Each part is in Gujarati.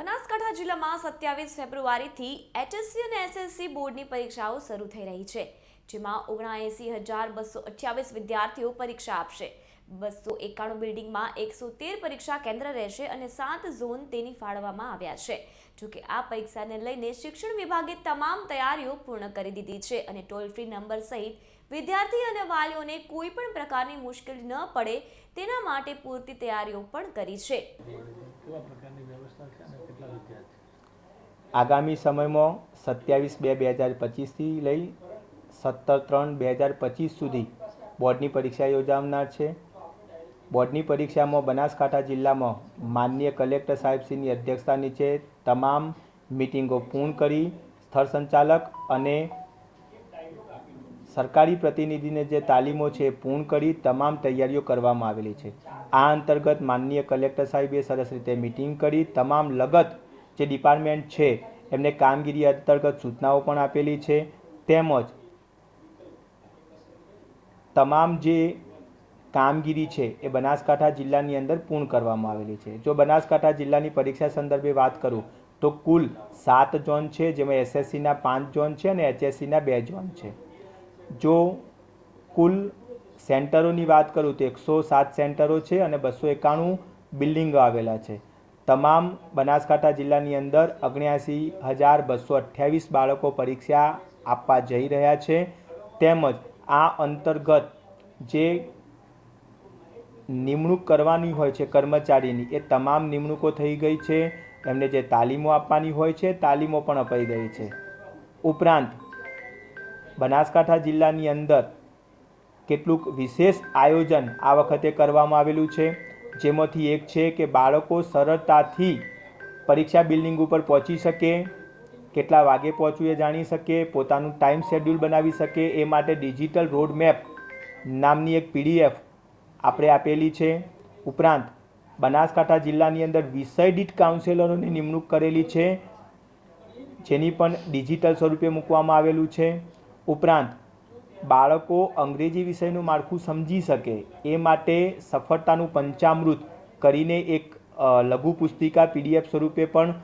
બનાસકાંઠા જિલ્લામાં સત્યાવીસ ફેબ્રુઆરીથી એચએસસી અને એસએસસી બોર્ડની પરીક્ષાઓ શરૂ થઈ રહી છે, જેમાં ઓગણએંસી હજાર બસો અઠ્યાવીસ વિદ્યાર્થીઓ પરીક્ષા આપશે. બસો એકાણું બિલ્ડિંગમાં એકસો તેર પરીક્ષા કેન્દ્ર રહેશે અને સાત ઝોન તેની ફાળવવામાં આવ્યા છે. જોકે આ પરીક્ષાને લઈને શિક્ષણ વિભાગે તમામ તૈયારીઓ પૂર્ણ કરી દીધી છે અને ટોલ ફ્રી નંબર સહિત વિદ્યાર્થી અને વાલીઓને કોઈ પણ પ્રકારની મુશ્કેલી ન પડે તેના માટે પૂરતી તૈયારીઓ પણ કરી છે કેવા પ્રકારની વ્યવસ્થા છે અને કેટલા વિદ્યાર્થી આગામી સમયમાં સત્યાવીસ બે બે હજાર પચીસથી લઈ સત્તર ત્રણ બે હજાર પચીસ સુધી બોર્ડની પરીક્ષા યોજાનાર છે. બોર્ડની પરીક્ષામાં બનાસકાંઠા જિલ્લામાં માનનીય કલેક્ટર સાહેબશ્રીની અધ્યક્ષતા નીચે તમામ મિટિંગો પૂર્ણ કરી સ્થળ સંચાલક અને સરકારી પ્રતિનિધિને જે તાલીમો છે પૂર્ણ કરી તમામ તૈયારીઓ કરવામાં આવેલી છે. આ અંતર્ગત માનનીય કલેક્ટર સાહેબે સરસ રીતે મિટિંગ કરી તમામ લગત જે ડિપાર્ટમેન્ટ છે, એમને કામગીરી અંતર્ગત સૂચનાઓ પણ આપેલી છે. તેમજ તમામ જે કામગીરી છે, એ બનાસકાંઠા જિલ્લાની અંદર પૂર્ણ કરવામાં આવેલી છે. જો બનાસકાંઠા જિલ્લાની પરીક્ષા સંદર્ભે વાત કરું, તો કુલ સાત ઝોન છે, જેમાં એસએસસીના પાંચ ઝોન છે અને એચએસસીના બે ઝોન છે. જો કુલ સેન્ટરોની વાત કરું, તો એકસો સાત સેન્ટરો છે અને બસો એકાણું બિલ્ડિંગો આવેલા છે. તમામ બનાસકાંઠા જિલ્લાની અંદર અગણ્યાસી હજાર બસો અઠ્યાવીસ બાળકો પરીક્ષા આપવા જઈ રહ્યા છે. તેમજ આ અંતર્ગત જે નિમણૂક કરવાની હોય છે કર્મચારીની, એ તમામ નિમણૂકો થઈ ગઈ છે. એમને જે તાલીમો આપવાની હોય છે, તાલીમો પણ અપાઈ ગઈ છે. ઉપરાંત બનાસકાંઠા જિલ્લાની અંદર કેટલુંક વિશેષ આયોજન આ વખતે કરવામાં આવેલું છે. જેમાંથી એક છે કે બાળકો સરળતાથી પરીક્ષા બિલ્ડિંગ ઉપર પહોંચી શકે, કેટલા વાગે પહોંચવું એ જાણી શકે, પોતાનું ટાઈમ શેડ્યુલ બનાવી શકે, એ માટે ડિજિટલ રોડ મેપ નામની એક પીડીએફ આપણે આપેલી છે. ઉપરાંત, બનાસકાંઠા જિલ્લાની અંદર વિષય દીઠ કાઉન્સેલરોની નિમણૂક કરેલી છે, જેની પણ ડિજિટલ સ્વરૂપે મૂકવામાં આવેલું છે. ઉપરાંત બાળકો અંગ્રેજી વિષયનું માળખું સમજી શકે એ માટે સફળતાનું પંચામૃત કરીને એક લઘુ પુસ્તિકા પીડીએફ સ્વરૂપે પણ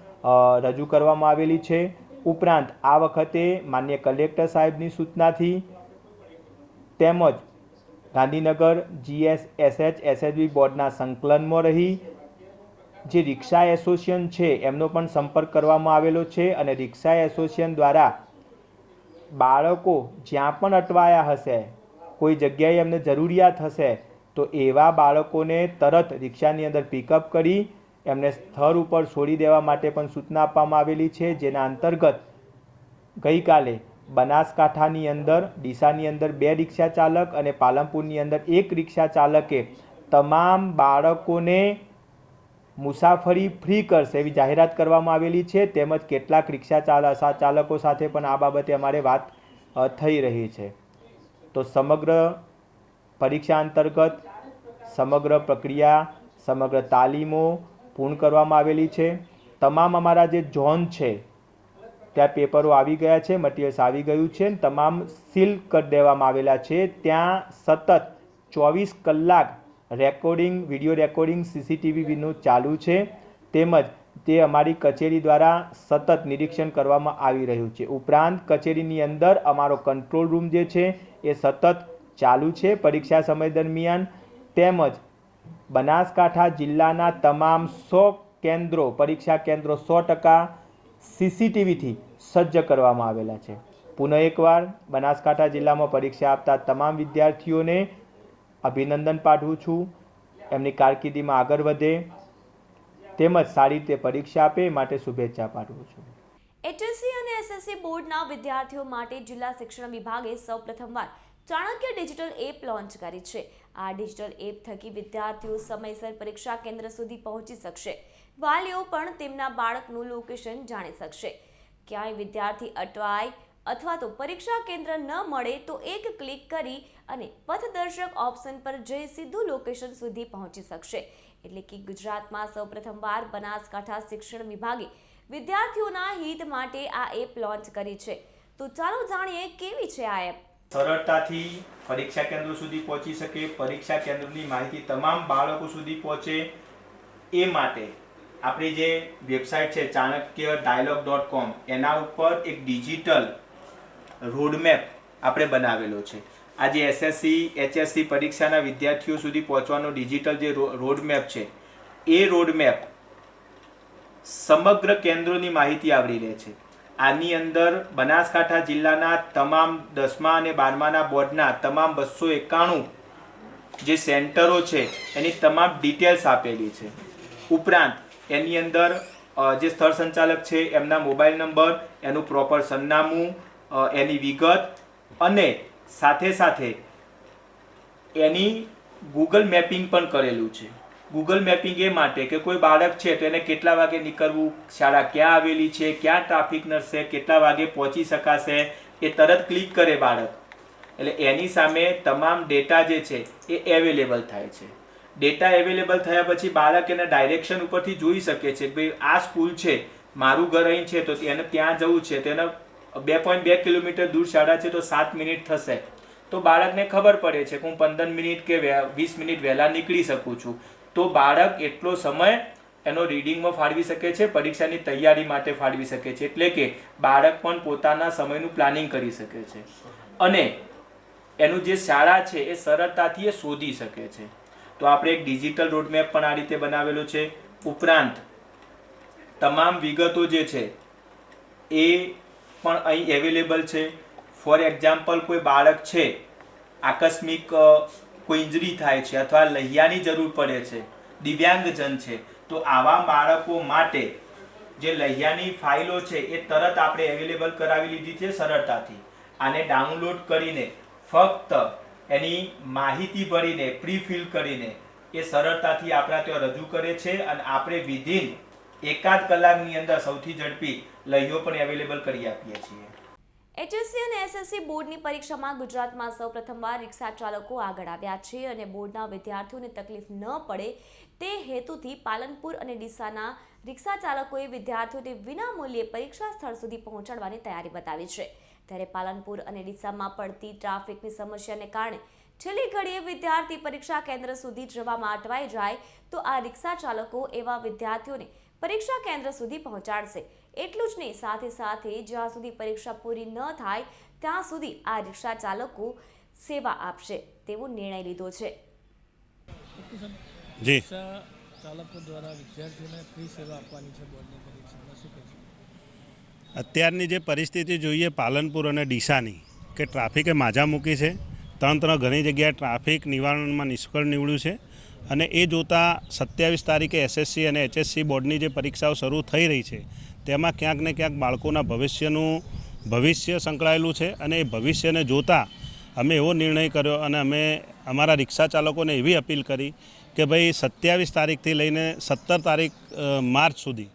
રજૂ કરવામાં આવેલી છે. ઉપરાંત આ વખતે માન્ય કલેક્ટર સાહેબની સૂચનાથી તેમજ ગાંધીનગર જીએસ એસએચ એસએચબી બોર્ડના સંકલનમાં રહી જે રિક્ષા એસોસિએશન છે એમનો પણ સંપર્ક કરવામાં આવેલો છે અને રિક્ષા એસોસિએશન દ્વારા બાળકો જ્યાં પણ અટવાયા હશે, કોઈ જગ્યાએ એમને જરૂરિયાત હશે, તો એવા બાળકોને તરત રિક્ષાની અંદર પિકઅપ કરી એમને સ્થળ ઉપર છોડી દેવા માટે પણ સૂચના આપવામાં આવેલી છે, જેના અંતર્ગત ગઈકાલે બનાસકાંઠાની અંદર, ડીસાની અંદર બે રિક્ષા ચાલક અને પાલનપુરની અંદર એક રિક્ષા ચાલકે તમામ બાળકોને મુસાફરી ફ્રી કરશે એવી જાહેરાત કરવામાં આવેલી છે. તેમજ કેટલાક રિક્ષા ચાલ ચાલકો સાથે પણ આ બાબતે અમારે વાત થઈ રહી છે. તો સમગ્ર પરીક્ષા અંતર્ગત સમગ્ર પ્રક્રિયા, સમગ્ર તાલીમો પૂર્ણ કરવામાં આવેલી છે. તમામ અમારા જે ઝોન છે, ત્યાં પેપરો આવી ગયા છે, મટીરિયલ્સ આવી ગયું છે. તમામ સીલ કરી દેવામાં આવેલા છે. ત્યાં સતત ચોવીસ કલાક રેકોર્ડિંગ, વીડિયો રેકોર્ડિંગ સીસીટીવીનું ચાલુ છે. તેમજ તે અમારી કચેરી દ્વારા સતત નિરીક્ષણ કરવામાં આવી રહ્યું છે. ઉપરાંત કચેરીની અંદર અમારો કંટ્રોલ રૂમ જે છે એ સતત ચાલુ છે પરીક્ષા સમય દરમિયાન. તેમજ બનાસકાંઠા જિલ્લાના તમામ સો કેન્દ્રો, પરીક્ષા કેન્દ્રો સો ટકા સીસીટીવીથી સજ્જ કરવામાં આવેલા છે. પુનઃ એકવાર બનાસકાંઠા જિલ્લામાં પરીક્ષા આપતા તમામ વિદ્યાર્થીઓને અભિનંદન પાઠવું છું. એમની કારકિર્દીમાં આગળ વધે. તેમજ સારી રીતે પરીક્ષા આપે માટે શુભેચ્છા પાઠવું છું. એચએસસી અને એસએસસી બોર્ડના વિદ્યાર્થીઓ માટે જિલ્લા શિક્ષણ વિભાગે સૌપ્રથમવાર ચાણક્ય ડિજિટલ એપ લોન્ચ કરી છે. આ ડિજિટલ એપ થકી વિદ્યાર્થીઓ સમયસર પરીક્ષા કેન્દ્ર સુધી પહોંચી શકશે. વાલીઓ પણ તેમના બાળકનું લોકેશન જાણી શકશે. ક્યાંય વિદ્યાર્થી અટવાય અથવા તો પરીક્ષા કેન્દ્ર ન મળે તો એક ક્લિક કરી અને પથદર્શક ઓપ્શન પર જઈ સીધું લોકેશન સુધી પહોંચી શકશે. એટલે કે ગુજરાતમાં સૌપ્રથમવાર બનાસકાંઠા શિક્ષણ વિભાગે વિદ્યાર્થીઓના હિત માટે આ એપ લોન્ચ કરી છે. તો ચાલો જાણીએ કેવી છે આ એપ. સરળતાથી પરીક્ષા કેન્દ્ર સુધી પહોંચી શકે. પરીક્ષા કેન્દ્રની માહિતી તમામ બાળકો સુધી પહોંચે એ માટે આપણી જે વેબસાઇટ છે, ચાણક્ય ડાયલોગ ડોટ કોમ એના ઉપર એક ડિજિટલ રોડમેપ આપણે બનાવેલો છે. આજે એસએસસી એચએસસી પરીક્ષાના વિદ્યાર્થીઓ સુધી પહોંચવાનો ડિજિટલ જે રોડમેપ છે, એ રોડમેપ સમગ્ર કેન્દ્રોની માહિતી આવરી લે છે. આની અંદર બનાસકાંઠા જિલ્લાના તમામ દસમા અને બારમાના બોર્ડના તમામ બસો એકાણું જે સેન્ટરો છે, એની તમામ ડિટેલ્સ આપેલી છે. ઉપરાંત એની અંદર જે સ્થળ સંચાલક છે, એમના મોબાઈલ નંબર, એનું પ્રોપર સરનામું એની વિગત અને સાથે સાથે એની ગૂગલ મેપિંગ પણ કરેલું છે. ગૂગલ મેપિંગ એ માટે કે કોઈ બાળક છે તો એને કેટલા વાગે નીકળવું, શાળા ક્યાં આવેલી છે, ક્યાં ટ્રાફિક નડશે, કેટલા વાગે પહોંચી શકાશે એ તરત ક્લિક કરે બાળક. એટલે એની સામે તમામ ડેટા જે છે એ અવેલેબલ થાય છે. ડેટા અવેલેબલ થયા પછી બાળક એના ડાયરેક્શન ઉપરથી જોઈ શકે છે ભાઈ આ સ્કૂલ છે, મારું ઘર અહીં છે તો એને ત્યાં જવું છે તેના બે પોઈન્ટ બે કિલોમીટર દૂર શાળા છે તો સાત મિનિટ થશે. તો બાળકને ખબર પડે છે કે હું પંદર મિનિટ કે વીસ મિનિટ વહેલા નીકળી શકું છું. તો બાળક એટલો સમય એનો રીડિંગમાં ફાળવી શકે છે, પરીક્ષાની તૈયારી માટે ફાળવી શકે છે. એટલે કે બાળક પણ પોતાના સમયનું પ્લાનિંગ કરી શકે છે. અને એનું જે શાળા છે એ સરળતાથી એ શોધી શકે છે. તો આપણે એક ડિજિટલ રોડમેપ પણ આ રીતે બનાવેલો છે. ઉપરાંત તમામ વિગતો જે છે એ પણ અહીં અવેલેબલ છે. ફોર એક્ઝામ્પલ કોઈ બાળક છે, આકસ્મિક કોઈ ઇન્જરી થાય છે અથવા લહિયાની જરૂર પડે છે, દિવ્યાંગજન છે, તો આવા બાળકો માટે જે લહિયાની ફાઇલો છે એ તરત આપણે અવેલેબલ કરાવી લીધી છે સરળતાથી. આને ડાઉનલોડ કરીને ફક્ત એની માહિતી ભરીને પ્રી ફિલ કરીને એ સરળતાથી આપણા ત્યાં રજૂ કરે છે અને આપણે વિધિન એકાદ કલાકની અંદર સૌથી ઝડપી લહીઓ પણ અવેલેબલ કરી આપીએ છીએ. એચએસસી અને એસએસસી બોર્ડની પરીક્ષામાં ગુજરાતમાં સૌ પ્રથમવાર રિક્ષા ચાલકો આગળ આવ્યા છે અને બોર્ડના વિદ્યાર્થીઓને તકલીફ ન પડે તે હેતુથી પાલનપુર અને ડીસાના રિક્ષા ચાલકોએ વિદ્યાર્થીઓને વિનામૂલ્યે પરીક્ષા સ્થળ સુધી પહોંચાડવાની તૈયારી બતાવી છે. ત્યારે પાલનપુર અને ડીસામાં પડતી ટ્રાફિકની સમસ્યાને કારણે છેલ્લી ઘડીએ વિદ્યાર્થી પરીક્ષા કેન્દ્ર સુધી જવામાં અટવાઈ જાય તો આ રિક્ષા ચાલકો એવા વિદ્યાર્થીઓને પરીક્ષા કેન્દ્ર સુધી પહોંચાડશે. એટલું જ નહીં સાથે સાથે જ્યાં સુધી પરીક્ષા પૂરી ન થાય ત્યાં સુધી આ રિક્ષા ચાલકો સેવા આપશે તેવો નિર્ણય લીધો છે. જી. ચાલકો દ્વારા વિદ્યાર્થીઓને ફ્રી સેવા આપવાની છે બોર્ડની પરીક્ષામાં. શું કહેશો અત્યારની જે પરિસ્થિતિ જોઈએ પાલનપુર અને ડીસાની કે ટ્રાફિકે માજા મૂકી છે તંત્ર ઘણી જગ્યાએ ટ્રાફિક નિવારણમાં નિષ્ફળ નીવડ્યું છે અને એ જોતાં સત્યાવીસ તારીખે એસએસસી અને એચએસસી બોર્ડની જે પરીક્ષાઓ શરૂ થઈ રહી છે તેમાં ક્યાંક ને ક્યાંક બાળકોના ભવિષ્યનું ભવિષ્ય સંકળાયેલું છે અને એ ભવિષ્યને જોતાં અમે એવો નિર્ણય કર્યો અને અમે અમારા રિક્ષા ચાલકોને એવી અપીલ કરી કે ભાઈ સત્યાવીસ તારીખથી લઈને સત્તર તારીખ માર્ચ સુધી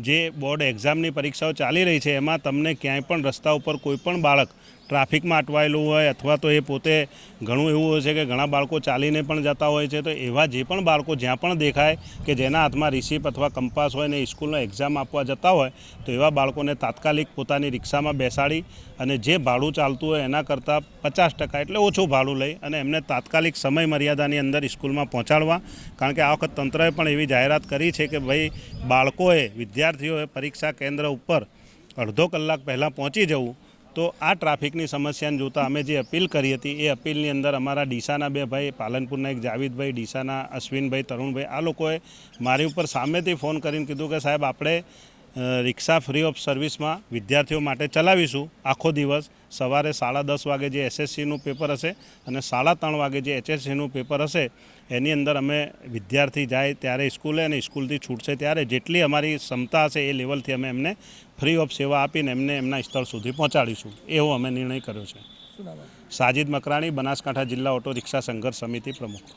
જે બોર્ડ એક્ઝામની પરીક્ષાઓ ચાલી રહી છે, એમાં તમને ક્યાંય પણ રસ્તા ઉપર કોઈ પણ બાળક ટ્રાફિકમાં અટવાયેલું હોય અથવા તો એ પોતે ઘણું એવું હોય છે કે ઘણા બાળકો ચાલીને પણ જતા હોય છે, તો એવા જે પણ બાળકો જ્યાં પણ દેખાય કે જેના હાથમાં રિસીપ અથવા કંપાસ હોય ને સ્કૂલનો એક્ઝામ આપવા જતા હોય, તો એવા બાળકોને તાત્કાલિક પોતાની રિક્ષામાં બેસાડી અને જે ભાડું ચાલતું હોય એના કરતાં પચાસ ટકા એટલે ઓછું ભાડું લઈ અને એમને તાત્કાલિક સમય મર્યાદાની અંદર સ્કૂલમાં પહોંચાડવા. કારણ કે આ વખત તંત્રએ પણ એવી જાહેરાત કરી છે કે ભાઈ, બાળકોએ, વિદ્યાર્થીઓએ પરીક્ષા કેન્દ્ર ઉપર અડધો કલાક પહેલાં પહોંચી જવું તો આ ટ્રાફિકની સમસ્યાને જોતાં અમે જે અપીલ કરી હતી, એ અપીલની અંદર અમારા ડીસાના બે ભાઈ, પાલનપુરના એક જાવીદભાઈ, ડીસાના અશ્વિનભાઈ, તરુણભાઈ, આ લોકોએ મારી ઉપર સામેથી ફોન કરીને કીધું કે સાહેબ, આપણે રિક્ષા ફ્રી ઓફ સર્વિસમાં વિદ્યાર્થીઓ માટે ચલાવીશું. આખો દિવસ સવારે સાડા દસ વાગે જે એસએસસીનું પેપર હશે અને સાડા ત્રણ વાગે જે એચએસસીનું પેપર હશે એની અંદર અમે વિદ્યાર્થી જાય ત્યારે સ્કૂલે અને સ્કૂલથી છૂટશે ત્યારે જેટલી અમારી ક્ષમતા હશે એ લેવલથી અમે એમને ફ્રી ઓફ સેવા આપીને એમને એમના સ્થળ સુધી પહોંચાડીશું. એવો અમે નિર્ણય કર્યો છે? સાજિદ મકરાણી બનાસકાંઠા જિલ્લા ઓટો રિક્ષા સંઘર્ષ સમિતિ પ્રમુખ.